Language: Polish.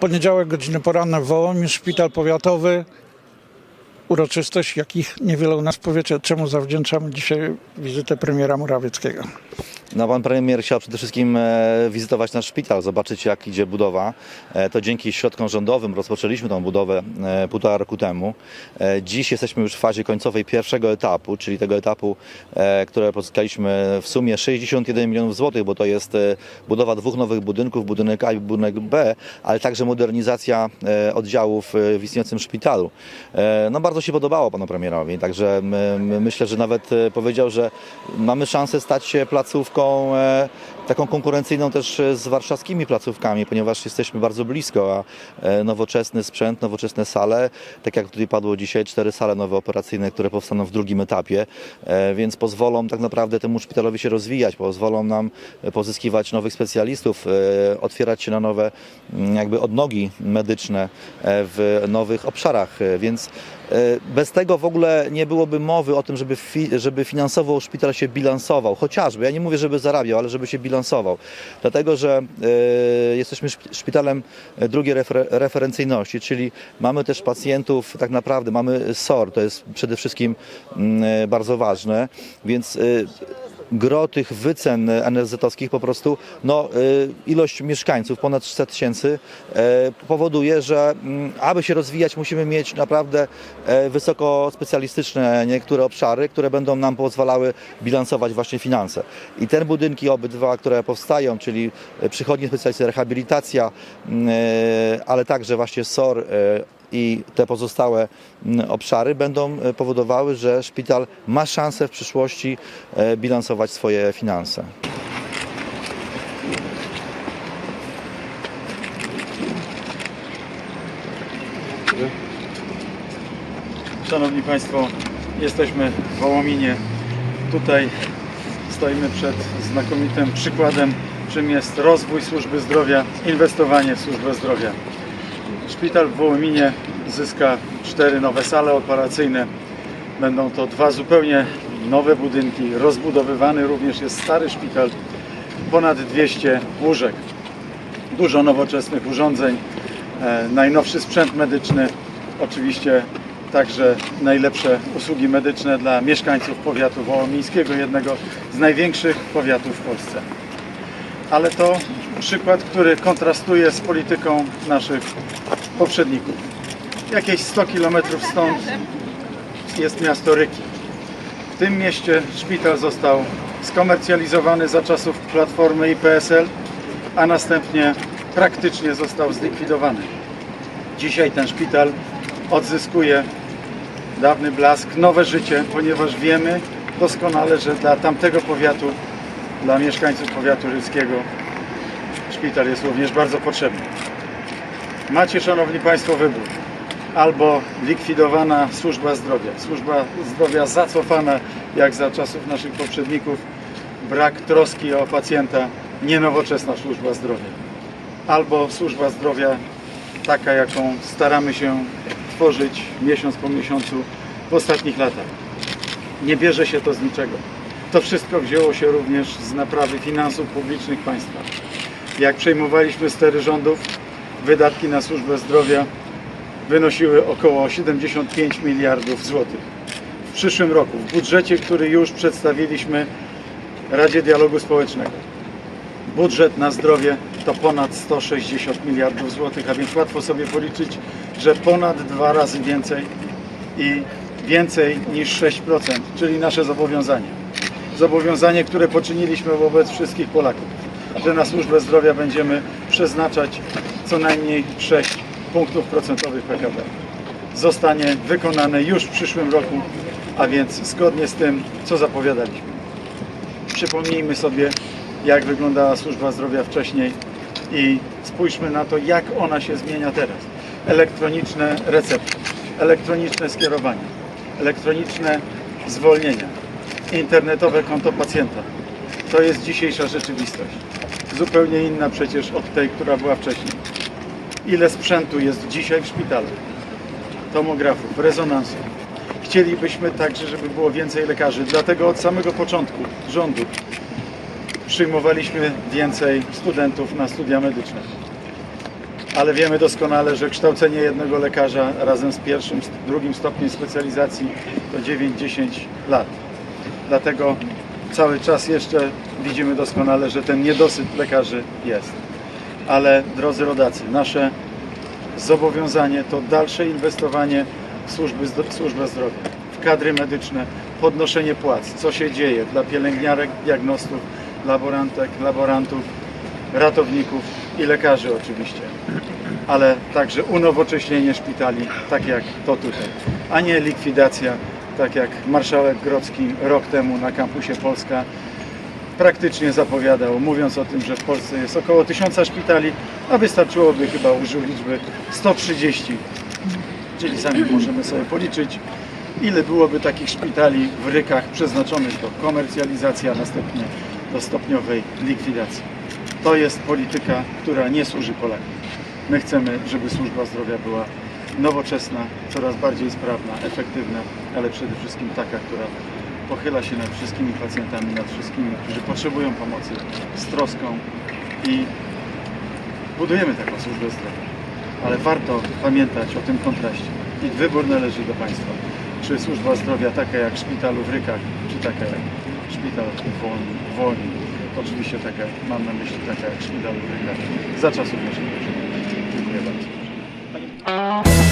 Poniedziałek, godziny poranne w Wołomiu, szpital powiatowy. Uroczystość, jakich niewiele u nas powiecie, czemu zawdzięczamy dzisiaj wizytę premiera Morawieckiego. No, pan premier chciał przede wszystkim e, wizytować nasz szpital, zobaczyć jak idzie budowa. E, to dzięki środkom rządowym rozpoczęliśmy tą budowę e, półtora roku temu. Dziś jesteśmy już w fazie końcowej pierwszego etapu, czyli tego etapu, które pozyskaliśmy w sumie 61 milionów złotych, bo to jest budowa dwóch nowych budynków, budynek A i budynek B, ale także modernizacja oddziałów w istniejącym szpitalu. No bardzo się podobało panu premierowi, także my, my myślę, że nawet powiedział, że mamy szansę stać się placówką e, taką konkurencyjną też e, z warszawskimi placówkami, ponieważ jesteśmy bardzo blisko, a e, nowoczesny sprzęt, nowoczesne sale, tak jak tutaj padło dzisiaj, cztery sale nowe operacyjne, które powstaną w drugim etapie, więc pozwolą tak naprawdę temu szpitalowi się rozwijać, pozwolą nam pozyskiwać nowych specjalistów, otwierać się na nowe mm, jakby odnogi medyczne w nowych obszarach, więc bez tego w ogóle nie byłoby mowy o tym, żeby, fi, żeby finansowo szpital się bilansował, chociażby, ja nie mówię, żeby zarabiał, ale żeby się bilansował, dlatego, że e, jesteśmy szp- szpitalem e, drugiej refer, referencyjności, czyli mamy też pacjentów, tak naprawdę mamy SOR, to jest przede wszystkim e, bardzo ważne, więc e, gro tych wycen NFZ-owskich po prostu, no, y, ilość mieszkańców, ponad 300 tysięcy, e, powoduje, że mm, aby się rozwijać, musimy mieć naprawdę e, wysoko specjalistyczne niektóre obszary, które będą nam pozwalały bilansować właśnie finanse. I te budynki obydwa, które powstają, czyli e, przychodnie specjalistyczne, rehabilitacja, mm, e, ale także właśnie SOR, i te pozostałe mm, obszary będą e, powodowały, że szpital ma szansę w przyszłości e, bilansować swoje finanse. Szanowni Państwo, jesteśmy w Wołominie. Tutaj stoimy przed znakomitym przykładem, czym jest rozwój służby zdrowia, inwestowanie w służbę zdrowia. Szpital w Wołominie zyska cztery nowe sale operacyjne. Będą to dwa zupełnie nowe budynki. Rozbudowywany również jest stary szpital, ponad 200 łóżek. Dużo nowoczesnych urządzeń, e, najnowszy sprzęt medyczny, oczywiście także najlepsze usługi medyczne dla mieszkańców powiatu wołomińskiego, jednego z największych powiatów w Polsce. Ale to przykład, który kontrastuje z polityką naszych poprzedników. Jakieś 100 km stąd jest miasto Ryki. W tym mieście szpital został skomercjalizowany za czasów Platformy i PSL, a następnie praktycznie został zlikwidowany. Dzisiaj ten szpital odzyskuje dawny blask, nowe życie, ponieważ wiemy doskonale, że dla tamtego powiatu, dla mieszkańców powiatu ryskiego szpital jest również bardzo potrzebny. Macie, Szanowni Państwo, wybór. Albo likwidowana służba zdrowia, służba zdrowia zacofana jak za czasów naszych poprzedników, brak troski o pacjenta, nienowoczesna służba zdrowia. Albo służba zdrowia taka, jaką staramy się tworzyć miesiąc po miesiącu w ostatnich latach. Nie bierze się to z niczego. To wszystko wzięło się również z naprawy finansów publicznych państwa. Jak przejmowaliśmy stery rządów, wydatki na służbę zdrowia wynosiły około 75 miliardów złotych. W przyszłym roku, w budżecie, który już przedstawiliśmy Radzie Dialogu Społecznego, budżet na zdrowie to ponad 160 miliardów złotych, a więc łatwo sobie policzyć, że ponad dwa razy więcej i więcej niż 6%, czyli nasze zobowiązanie. Zobowiązanie, które poczyniliśmy wobec wszystkich Polaków, że na służbę zdrowia będziemy przeznaczać co najmniej 6 punktów procentowych PKB. Zostanie wykonane już w przyszłym roku, a więc zgodnie z tym, co zapowiadaliśmy. Przypomnijmy sobie, jak wyglądała służba zdrowia wcześniej i spójrzmy na to, jak ona się zmienia teraz. Elektroniczne recepty, elektroniczne skierowania, elektroniczne zwolnienia, internetowe konto pacjenta. To jest dzisiejsza rzeczywistość. Zupełnie inna przecież od tej, która była wcześniej. Ile sprzętu jest dzisiaj w szpitalu? Tomografów, rezonansów. Chcielibyśmy także, żeby było więcej lekarzy. Dlatego od samego początku rządu przyjmowaliśmy więcej studentów na studia medyczne. ale wiemy doskonale, że kształcenie jednego lekarza razem z pierwszym, drugim stopniem specjalizacji to 9-10 lat. Dlatego cały czas jeszcze widzimy doskonale, że ten niedosyt lekarzy jest. Ale drodzy rodacy, nasze zobowiązanie to dalsze inwestowanie w służby, służbę zdrowia, w kadry medyczne, podnoszenie płac, co się dzieje dla pielęgniarek, diagnostów, laborantek, laborantów, ratowników i lekarzy oczywiście, ale także unowocześnienie szpitali, tak jak to tutaj, a nie likwidacja, tak jak marszałek Grodzki rok temu na kampusie Polska praktycznie zapowiadał, mówiąc o tym, że w Polsce jest około 1000 szpitali, a wystarczyłoby chyba użył liczby 130. Czyli sami możemy sobie policzyć, ile byłoby takich szpitali w rykach przeznaczonych do komercjalizacji, a następnie do stopniowej likwidacji. To jest polityka, która nie służy Polakom. My chcemy, żeby służba zdrowia była nowoczesna, coraz bardziej sprawna, efektywna, ale przede wszystkim taka, która pochyla się nad wszystkimi pacjentami, nad wszystkimi, którzy potrzebują pomocy z troską i budujemy taką służbę zdrowia. Ale warto pamiętać o tym kontraście. I wybór należy do Państwa. Czy służba zdrowia taka jak w szpitalu w Rykach, czy taka jak szpital w Wolni. Oczywiście taka, mam na myśli taka jak szpital w Rykach za czasów naszego. Dziękuję bardzo. Bye.